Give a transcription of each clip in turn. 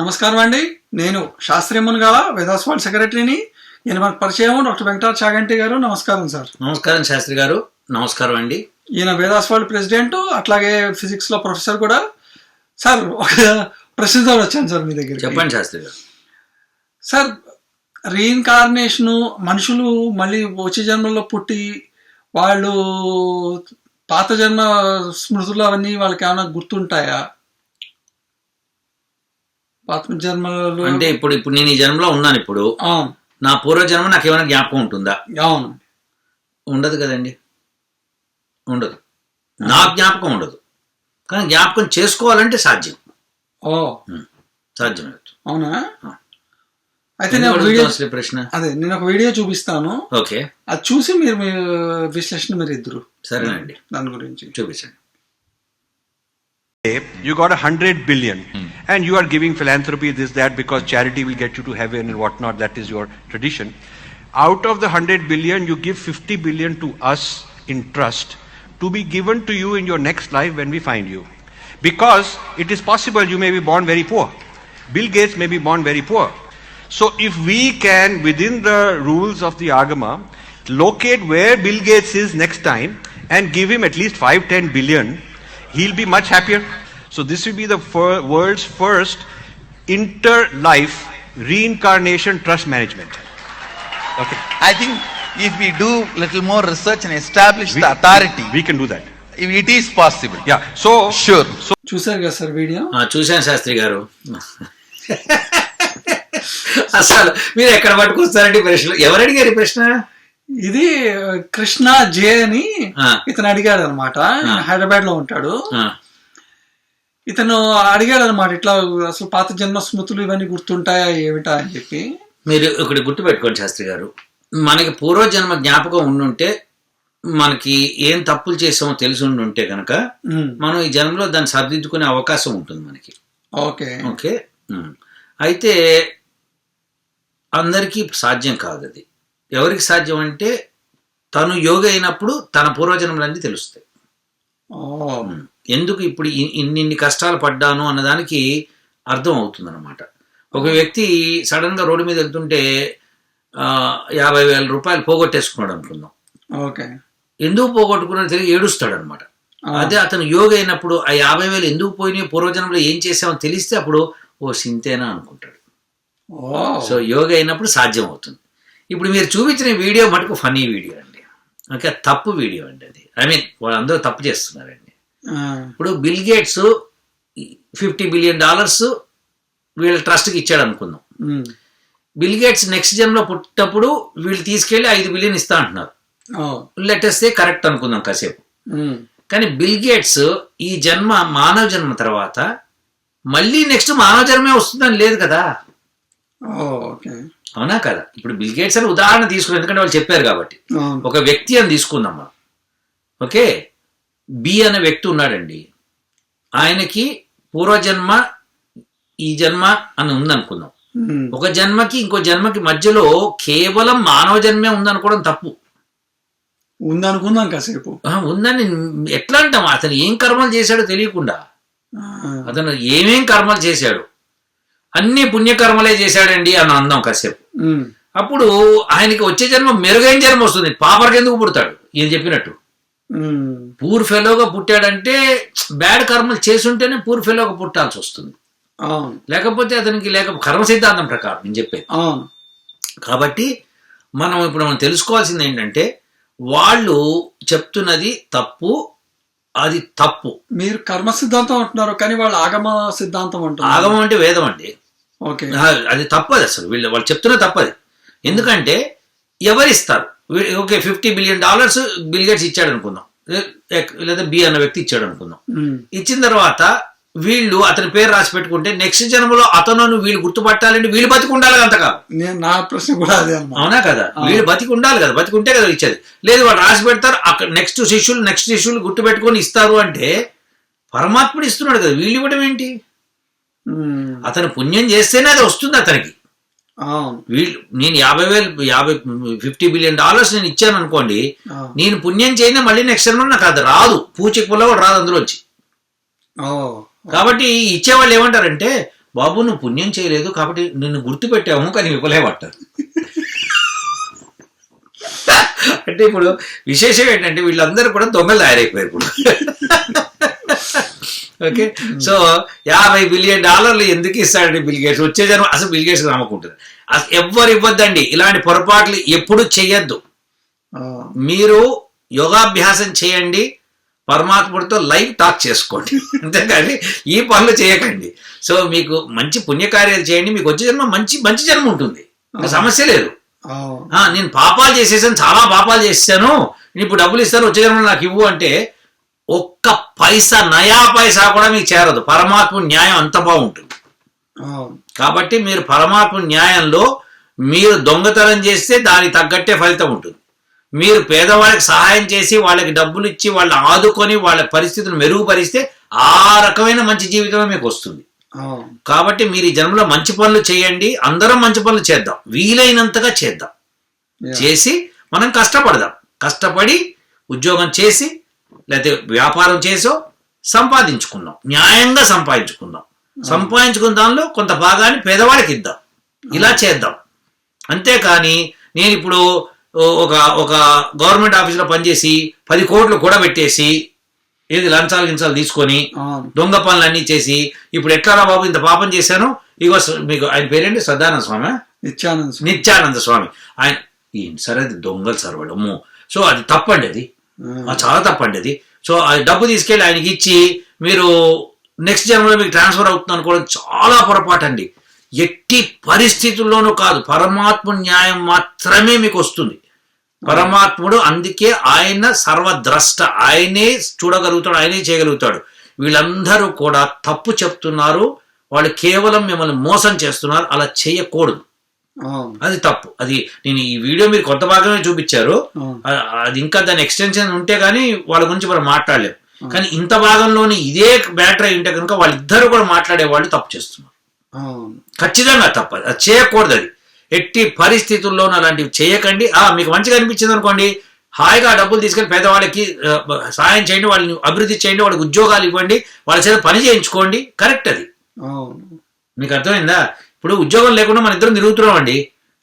నమస్కారం అండి. నేను శాస్త్రీయ మునగాల వేదాస్ వరల్డ్ సెక్రటరీని. ఈయన మనకు పరిచయం డాక్టర్ వెంకటార్ చాగంటి గారు. నమస్కారం సార్. నమస్కారం శాస్త్రి గారు. నమస్కారం అండి. ఈయన వేదాస్ వరల్డ్ ప్రెసిడెంట్ అట్లాగే ఫిజిక్స్లో ప్రొఫెసర్ కూడా. సార్ ఒక ప్రశ్నతో వచ్చాను సార్ మీ దగ్గర చెప్పండి శాస్త్రి గారు. సార్ రీఇన్కార్నేషను మనుషులు మళ్ళీ వచ్చే జన్మలో పుట్టి వాళ్ళు పాత జన్మ స్మృతులు అవన్నీ వాళ్ళకి ఏమైనా గుర్తుంటాయా? పాత జన్మలలో అంటే ఇప్పుడు ఇప్పుడు నేను ఈ జన్మలో ఉన్నాను ఇప్పుడు. అవును. నా పూర్వజన్మ నాకు ఏమైనా జ్ఞాపకం ఉంటుందా? అవును. ఉండదు కదండి. ఉండదు. నా జ్ఞాపకం ఉండదు. కానీ జ్ఞాపకం చేసుకోవాలంటే సాధ్యం. ఓ. సాధ్యం అవునా. అయితే నేను ప్రశ్న? అదే నేను ఒక వీడియో చూపిస్తాను. ఓకే. అది చూసి మీరు మీ విశ్లేషణ మీరు ఇద్దరు సరేనండి. దాని గురించి. చూపించండి. You got a hundred billion hmm. and you are giving philanthropy this that because charity will get you to heaven and whatnot. That is your tradition. Out of the hundred billion you give 50 billion to us in trust to be given to you in your next life when we find you. Because it is possible you may be born very poor. Bill gates may be born very poor. So if we can within the rules of the agama locate where bill gates is next time and give him at least 5 10 billion he'll be much happier. So this will be the fir- world's first inter-life reincarnation trust management. Okay, I think if we do little more research and establish we, the authority, we can do that. if it is possible. Yeah. So Sure. So చూసారు కదా sir video చూశాను శాస్త్రి గారు అసలు మీరు ఎక్కడ పట్టుకొస్తారండి ఈ ప్రశ్నలు ఎవరు అడిగారు ప్రశ్న ఇది కృష్ణ జే అని. ఇతను అడిగాడు అనమాట హైదరాబాద్లో ఉంటాడు. ఇతను అడిగాడు అనమాట ఇట్లా అసలు పాత జన్మ స్మృతులు ఇవన్నీ గుర్తుంటాయా ఏమిటా అని చెప్పి. మీరు ఒకటి గుర్తు పెట్టుకోండి శాస్త్రి గారు. మనకి పూర్వజన్మ జ్ఞాపకం ఉండుంటే మనకి ఏం తప్పులు చేసామో తెలిసి ఉండుంటే కనుక మనం ఈ జన్మలో దాన్ని సరిదిద్దుకునే అవకాశం ఉంటుంది మనకి. ఓకే. ఓకే. అయితే అందరికీ సాధ్యం కాదు అది ఎవరికి సాధ్యం అంటే తను యోగ అయినప్పుడు తన పూర్వజన్మలన్నీ తెలుస్తాయి. ఎందుకు ఇప్పుడు ఇన్నిన్ని కష్టాలు పడ్డాను అన్నదానికి అర్థం అవుతుంది అనమాట ఒక వ్యక్తి సడన్గా రోడ్డు మీద వెళ్తుంటే యాభై వేల రూపాయలు పోగొట్టేసుకున్నాడు అనుకుందాం. ఓకే. ఎందుకు పోగొట్టుకున్నాడు తెలియ ఏడుస్తాడు అనమాట. అదే అతను యోగ అయినప్పుడు ఆ యాభై వేలు ఎందుకు పోయినాయి పూర్వజన్మలో ఏం చేసామో తెలిస్తే అప్పుడు ఓ సింతేనా అనుకుంటాడు. సో యోగ అయినప్పుడు సాధ్యం అవుతుంది. ఇప్పుడు మీరు చూపించిన వీడియో మటుకు ఫనీ వీడియో అండి. ఓకే తప్పు వీడియో అండి అది. ఐ మీన్ వాళ్ళందరూ తప్పు చేస్తున్నారండి. ఇప్పుడు Bill Gates fifty billion dollars వీళ్ళ ట్రస్ట్కి ఇచ్చాడు అనుకుందాం. బిల్ గేట్స్ నెక్స్ట్ జన్మలో పుట్టినప్పుడు వీళ్ళు తీసుకెళ్ళి ఐదు బిలియన్ ఇస్తా అంటున్నారు. లెటెస్తే కరెక్ట్ అనుకుందాం కాసేపు. కానీ బిల్ గేట్స్ ఈ జన్మ మానవ జన్మ తర్వాత మళ్ళీ నెక్స్ట్ మానవ జన్మే వస్తుందని లేదు కదా. ఓకే. అవునా కదా? ఇప్పుడు బిల్ గేట్స్ అని ఉదాహరణ తీసుకుని ఎందుకంటే వాళ్ళు చెప్పారు కాబట్టి. ఒక వ్యక్తి అని తీసుకుందాం మనం. ఓకే? బి అనే వ్యక్తి ఉన్నాడండి. ఆయనకి పూర్వజన్మ ఈ జన్మ అని ఉందనుకుందాం. ఒక జన్మకి ఇంకో జన్మకి మధ్యలో కేవలం మానవ జన్మే ఉందనుకోవడం తప్పు. ఉందనుకుందాం కాసేపు. ఉందని ఎట్లా అంటాం అతను ఏం కర్మలు చేశాడో తెలియకుండా. అతను ఏమేం కర్మలు చేశాడు? అన్ని పుణ్యకర్మలే చేశాడండి అని అందాం కాసేపు. అప్పుడు ఆయనకి వచ్చే జన్మ మెరుగైన జన్మ వస్తుంది. పాపర్కి ఎందుకు పుడతాడు? ఈయన చెప్పినట్టు. పూర్ ఫెలోగా పుట్టాడంటే బ్యాడ్ కర్మలు చేసుంటేనే పూర్ ఫెలోగా పుట్టాల్సి వస్తుంది. లేకపోతే అతనికి లేక కర్మ సిద్ధాంతం ప్రకారం నేను చెప్పేది. కాబట్టి మనం ఇప్పుడు మనం తెలుసుకోవాల్సింది ఏంటంటే వాళ్ళు చెప్తున్నది తప్పు అది తప్పు. మీరు కర్మ సిద్ధాంతం అంటున్నారు కానీ వాళ్ళు ఆగమ సిద్ధాంతం అంటున్నారు. ఆగమం అంటే వేదం అండి. అది తప్పదు అసలు. వీళ్ళు వాళ్ళు చెప్తున్న తప్పది. ఎందుకంటే ఎవరిస్తారు? Okay fifty billion dollars Bill Gates ఇచ్చాడు అనుకుందాం లేదా బి అన్న వ్యక్తి ఇచ్చాడు అనుకుందాం ఇచ్చిన తర్వాత వీళ్ళు అతని పేరు రాసి పెట్టుకుంటే నెక్స్ట్ జన్మలో అతను వీళ్ళు గుర్తుపట్టాలంటే వీళ్ళు బతికి ఉండాలి అంతగా. నేను నా ప్రశ్న కూడా అదే అవునా కదా? వీళ్ళు బతికి ఉండాలి కదా. బతికి ఉంటే కదా ఇచ్చేది. లేదు వాళ్ళు రాసి పెడతారు అక్కడ నెక్స్ట్ శిష్యులు నెక్స్ట్ శిష్యులు గుర్తు పెట్టుకొని ఇస్తారు అంటే పరమాత్ముడు ఇస్తున్నాడు కదా. వీళ్ళు ఇవ్వడం ఏంటి? అతను పుణ్యం చేస్తేనే అది వస్తుంది అతనికి. వీళ్ళు నేను యాభై వేలు యాభై ఫిఫ్టీ బిలియన్ డాలర్స్ నేను ఇచ్చాను అనుకోండి. నేను పుణ్యం చేయని మళ్ళీ నెక్స్ట్ జన్మ నాకు అది రాదు. పూచికి పుల్ల కూడా రాదు అందులోంచి కాబట్టి ఇచ్చేవాళ్ళు ఏమంటారంటే బాబు నువ్వు పుణ్యం చేయలేదు కాబట్టి నిన్ను గుర్తుపెట్టాము కానీ విఫలే పట్టారు అంటే ఇప్పుడు విశేషం ఏంటంటే వీళ్ళందరూ కూడా దొంగలు తయారైపోయారు ఇప్పుడు. ఓకే సో యాభై బిలియన్ డాలర్లు ఎందుకు ఇస్తాడండి బిల్ గేట్స్ వచ్చే జనం అసలు బిల్ గేట్స్ నమ్మకుంటుంది. అసలు ఎవ్వరు ఇవ్వద్దండి. ఇలాంటి పొరపాట్లు ఎప్పుడు చెయ్యొద్దు. మీరు యోగాభ్యాసం చేయండి. పరమాత్ముడితో లైవ్ టాక్ చేసుకోండి. అంతేకాని ఈ పనులు చేయకండి. సో మీకు మంచి పుణ్యకార్యాలు చేయండి. మీకు వచ్చే జన్మ మంచి మంచి జన్మ ఉంటుంది. సమస్య లేదు. నేను పాపాలు చేసేసాను. చాలా పాపాలు చేసేసాను. నేను ఇప్పుడు డబ్బులు ఇస్తాను. వచ్చే జన్మలో నాకు ఇవ్వు అంటే ఒక్క పైసా నయా పైసా కూడా మీకు చేరదు. పరమాత్మ న్యాయం అంత బాగుంటుంది. కాబట్టి మీరు పరమాత్మ న్యాయంలో మీరు దొంగతనం చేస్తే దానికి తగ్గట్టే ఫలితం ఉంటుంది. మీరు పేదవాళ్ళకి సహాయం చేసి వాళ్ళకి డబ్బులు ఇచ్చి వాళ్ళని ఆదుకొని వాళ్ళ పరిస్థితులను మెరుగుపరిస్తే ఆ రకమైన మంచి జీవితమే మీకు వస్తుంది. కాబట్టి మీరు ఈ జన్మలో మంచి పనులు చేయండి. అందరం మంచి పనులు చేద్దాం. వీలైనంతగా చేద్దాం. చేసి మనం కష్టపడదాం. కష్టపడి ఉద్యోగం చేసి లేకపోతే వ్యాపారం చేసో సంపాదించుకుందాం న్యాయంగా సంపాదించుకుందాం. సంపాదించుకున్న దానిలో కొంత భాగాన్ని పేదవాడికి ఇద్దాం. ఇలా చేద్దాం. అంతేకాని నేను ఇప్పుడు ఒక ఒక గవర్నమెంట్ ఆఫీసులో పనిచేసి పది కోట్లు కూడా పెట్టేసి ఏది లంచాలు గించాలు తీసుకొని దొంగ పనులన్నీ చేసి ఇప్పుడు ఎట్లారా బాబు ఇంత పాపం చేశాను? ఇగో మీకు ఆయన పేరేంటి? సదానంద స్వామి? నిత్యానంద. నిత్యానంద స్వామి. ఆయన ఈ సరే అది దొంగలు అమ్మో సో అది తప్పండి అది. చాలా తప్పండి అది. సో ఆ డబ్బు తీసుకెళ్ళి ఆయనకి ఇచ్చి మీరు నెక్స్ట్ జన్మలో మీకు ట్రాన్స్ఫర్ అవుతుంది అనుకోవడం చాలా పొరపాటు అండి ఎట్టి పరిస్థితుల్లోనూ కాదు. పరమాత్మ న్యాయం మాత్రమే మీకు వస్తుంది. పరమాత్ముడు అందుకే ఆయన సర్వద్రష్ట. ఆయనే చూడగలుగుతాడు ఆయనే చేయగలుగుతాడు. వీళ్ళందరూ కూడా తప్పు చెప్తున్నారు. వాళ్ళు కేవలం మిమ్మల్ని మోసం చేస్తున్నారు. అలా చేయకూడదు. అది తప్పు. అది నేను ఈ వీడియో మీరు కొంత భాగమే చూపించారు. అది ఇంకా దాని ఎక్స్టెన్షన్ ఉంటే గానీ వాళ్ళ గురించి మనం మాట్లాడలేం కానీ ఇంత భాగంలోని ఇదే బ్యాటరీ అయి ఉంటే కనుక వాళ్ళిద్దరు కూడా మాట్లాడే వాళ్ళు తప్పు చేస్తున్నారు. ఖచ్చితంగా తప్ప. అది చేయకూడదు అది. ఎట్టి పరిస్థితుల్లోనూ అలాంటివి చేయకండి. ఆ మీకు మంచిగా అనిపించింది అనుకోండి. హాయిగా డబ్బులు తీసుకెళ్ళి పేదవాళ్ళకి సాయం చేయండి వాళ్ళని అభివృద్ధి చేయండి వాళ్ళకి ఉద్యోగాలు ఇవ్వండి వాళ్ళ చేత పని చేయించుకోండి. కరెక్ట్ అది. మీకు అర్థమైందా? ఇప్పుడు ఉద్యోగం లేకుండా మన ఇద్దరం తిరుగుతున్నాం అండి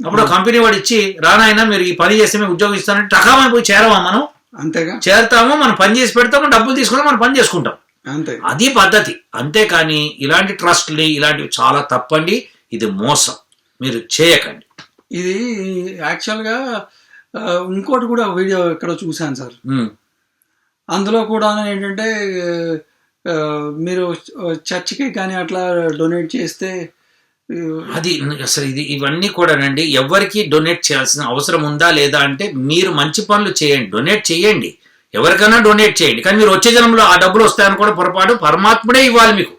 అప్పుడు కంపెనీ వాడు ఇచ్చి రానాయన మీరు ఈ పని చేస్తే మేము ఉద్యోగం ఇస్తానంటే టకామని పోయి చేరవా మనం? అంతేగా. చేరుతాము మనం పని చేసి పెడతాము డబ్బులు తీసుకుంటాం మనం పని చేసుకుంటాం. అంతే. అది పద్ధతి. అంతేకాని ఇలాంటి ట్రస్ట్ని ఇలాంటివి చాలా తప్పండి. ఇది మోసం. మీరు చేయకండి. ఇది యాక్చువల్గా ఇంకోటి కూడా వీడియో ఇక్కడ చూశాను సార్. అందులో కూడా ఏంటంటే మీరు చర్చికి కానీ అట్లా డొనేట్ చేస్తే అది అసలు ఇది ఇవన్నీ కూడానండి ఎవరికి డొనేట్ చేయాల్సిన అవసరం ఉందా లేదా అంటే మీరు మంచి పనులు చేయండి డొనేట్ చేయండి. ఎవరికైనా డొనేట్ చేయండి. కానీ మీరు వచ్చే జనంలో ఆ డబ్బులు వస్తాయని కూడా పొరపాటు పరమాత్ముడే ఇవ్వాలి మీకు.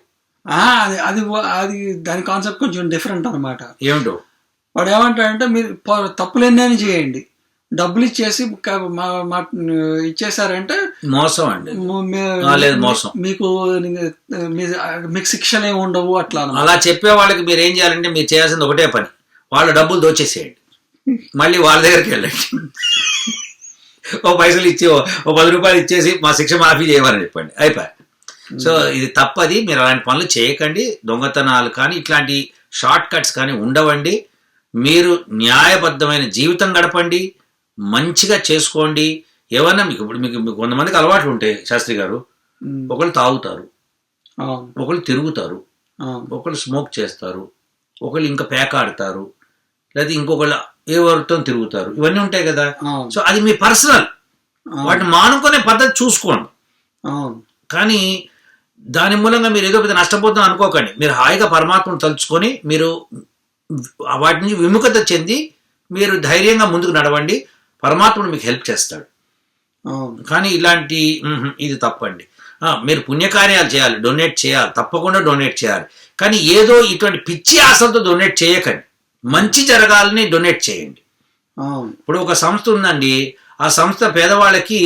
అది అది అది దాని కాన్సెప్ట్ కొంచెం డిఫరెంట్ అనమాట ఏమిటో? వాడు ఏమంటాడంటే మీరు ప- తప్పులెన్నైనా చేయండి. డబ్బులు ఇచ్చేసి క- మా- మా- ఇచ్చేసారంటే మోసం అండి లేదు, మోసం. మీకు మీకు శిక్షలు ఏమి ఉండవు అట్లా. అలా చెప్పే వాళ్ళకి మీరు ఏం చేయాలంటే మీరు చేయాల్సింది ఒకటే పని. వాళ్ళ డబ్బులు దోచేసేయండి. మళ్ళీ వాళ్ళ దగ్గరికి వెళ్ళండి. ఓ పైసలు ఇచ్చి ఓ పది రూపాయలు ఇచ్చేసి మా శిక్ష మాఫీ చేయమని చెప్పండి. అయిపోయి? సో ఇది తప్పది. మీరు అలాంటి పనులు చేయకండి. దొంగతనాలు కానీ ఇట్లాంటి షార్ట్ కట్స్ కానీ ఉండవండి. మీరు న్యాయబద్ధమైన జీవితం గడపండి. మంచిగా చేసుకోండి. ఏమన్నా మీకు ఇప్పుడు మీకు కొంతమందికి అలవాట్లు ఉంటాయి శాస్త్రి గారు. ఒకళ్ళు తాగుతారు. ఒకళ్ళు తిరుగుతారు. ఒకళ్ళు స్మోక్ చేస్తారు. ఒకళ్ళు ఇంకా పేకాడతారు. లేదా ఇంకొకళ్ళు ఎవరితో తిరుగుతారు. ఇవన్నీ ఉంటాయి కదా. సో అది మీ పర్సనల్. వాటిని మానుకునే పద్ధతి చూసుకోండి. కానీ దాని మూలంగా మీరు ఏదో పెద్ద నష్టపోతున్నా అనుకోకండి. మీరు హాయిగా పరమాత్మను తలుచుకొని మీరు వాటి నుంచి విముఖత చెంది మీరు ధైర్యంగా ముందుకు నడవండి. పరమాత్ముడు మీకు హెల్ప్ చేస్తాడు. కానీ ఇలాంటి ఇది తప్పండి. మీరు పుణ్యకార్యాలు చేయాలి డొనేట్ చేయాలి తప్పకుండా డొనేట్ చేయాలి. కానీ ఏదో ఇటువంటి పిచ్చి ఆశలతో డొనేట్ చేయకండి. మంచి జరగాలని డొనేట్ చేయండి. ఇప్పుడు ఒక సంస్థ ఉందండి ఆ సంస్థ పేదవాళ్ళకి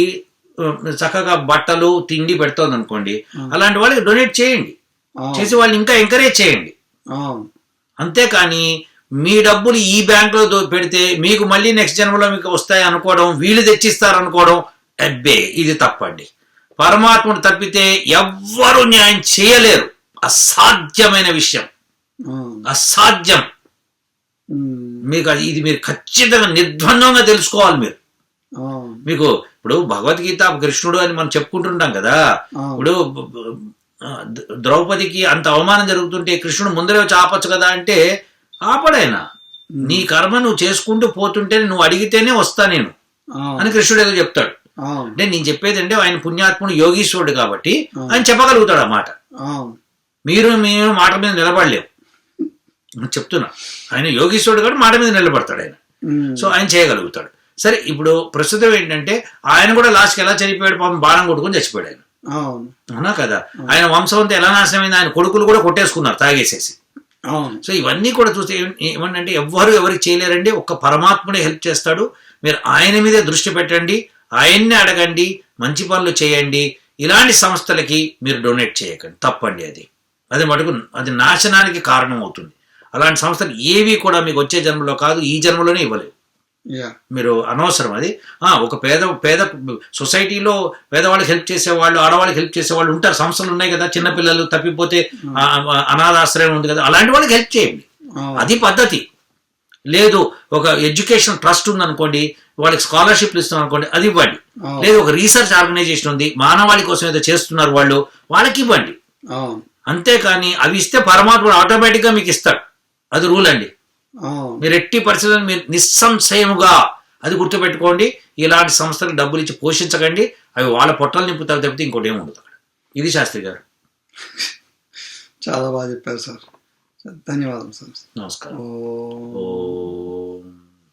చక్కగా బట్టలు తిండి పెడుతోంది అనుకోండి అలాంటి వాళ్ళకి డొనేట్ చేయండి. చేసి వాళ్ళని ఇంకా ఎంకరేజ్ చేయండి. అంతేకాని మీ డబ్బులు ఈ బ్యాంకులో పెడితే మీకు మళ్ళీ నెక్స్ట్ జన్మలో మీకు వస్తాయి అనుకోవడం వీళ్ళు తెచ్చిస్తారు అనుకోవడం అబ్బే ఇది తప్పండి. పరమాత్ముడు తప్పితే ఎవ్వరూ న్యాయం చేయలేరు. అసాధ్యమైన విషయం. అసాధ్యం. మీకు అది ఇది మీరు ఖచ్చితంగా నిర్ద్వందంగా తెలుసుకోవాలి మీరు. మీకు ఇప్పుడు భగవద్గీత కృష్ణుడు అని మనం చెప్పుకుంటుంటాం కదా. ఇప్పుడు ద్రౌపదికి అంత అవమానం జరుగుతుంటే కృష్ణుడు ముందరే వచ్చి ఆపచ్చు కదా అంటే ఆపడైనా? నీ కర్మ నువ్వు చేసుకుంటూ పోతుంటే నువ్వు అడిగితేనే వస్తా నేను అని కృష్ణుడు ఏదో చెప్తాడు. అంటే నేను చెప్పేది అంటే ఆయన పుణ్యాత్ముడు యోగీశ్వరుడు కాబట్టి ఆయన చెప్పగలుగుతాడు ఆ మాట. మీరు మీరు మాట మీద నిలబడలేవు. నేను చెప్తున్నా. ఆయన యోగీశ్వరుడు కాబట్టి మాట మీద నిలబడతాడు ఆయన. సో ఆయన చేయగలుగుతాడు. సరే ఇప్పుడు ప్రస్తుతం ఏంటంటే ఆయన కూడా లాస్ట్కి ఎలా చనిపోయాడు పాపం బాణం కొట్టుకొని చచ్చిపోయాడు ఆయన. అవును. కదా? ఆయన వంశం అంతా ఎలా నాశనమైంది? ఆయన కొడుకులు కూడా కొట్టేసుకున్నారు తాగేసేసి. సో ఇవన్నీ కూడా చూస్తే ఏమంటే ఎవ్వరు ఎవరికి చేయలేరండి. ఒక్క పరమాత్ముడే హెల్ప్ చేస్తాడు. మీరు ఆయన మీదే దృష్టి పెట్టండి. ఆయన్నే అడగండి. మంచి పనులు చేయండి. ఇలాంటి సంస్థలకి మీరు డొనేట్ చేయకండి. తప్పండి అది. అది మటుకు అది నాశనానికి కారణం అవుతుంది అలాంటి సంస్థలు ఏవి కూడా మీకు వచ్చే జన్మలో కాదు ఈ జన్మలోనే ఇవ్వలేవు. మీరు అనవసరం అది. ఒక పేద పేద సొసైటీలో పేదవాళ్ళకి హెల్ప్ చేసేవాళ్ళు ఆడవాళ్ళకి హెల్ప్ చేసేవాళ్ళు ఉంటారు. సంస్థలు ఉన్నాయి కదా చిన్నపిల్లలు తప్పిపోతే ఆ, అనాథాశ్రయం ఉంది కదా అలాంటి వాళ్ళకి హెల్ప్ చేయండి. అవును అది పద్ధతి. లేదు ఒక ఎడ్యుకేషన్ ట్రస్ట్ ఉంది అనుకోండి వాళ్ళకి స్కాలర్షిప్లు ఇస్తున్నాం అనుకోండి అది ఇవ్వండి. అవును. లేదు ఒక రీసెర్చ్ ఆర్గనైజేషన్ ఉంది మానవాళి కోసం ఏదో చేస్తున్నారు వాళ్ళు వాళ్ళకి ఇవ్వండి. అవును అంతేకాని అవి ఇస్తే పరమాత్ముడు ఆటోమేటిక్గా మీకు ఇస్తాడు. అది రూల్ అండి. మీరు ఎట్టి పరిస్థితుల్లో మీరు నిస్సంశయముగా అది గుర్తుపెట్టుకోండి ఇలాంటి సంస్థలకు డబ్బులు ఇచ్చి పోషించకండి అవి వాళ్ళ పొట్టలు నింపుతారు తప్పితే ఇంకోటి ఏమి ఉండదు అక్కడ. ఇది శాస్త్రి గారు. చాలా బాగా చెప్పారు సార్. ధన్యవాదాలు సార్. నమస్కారం. ఓ. ఓం.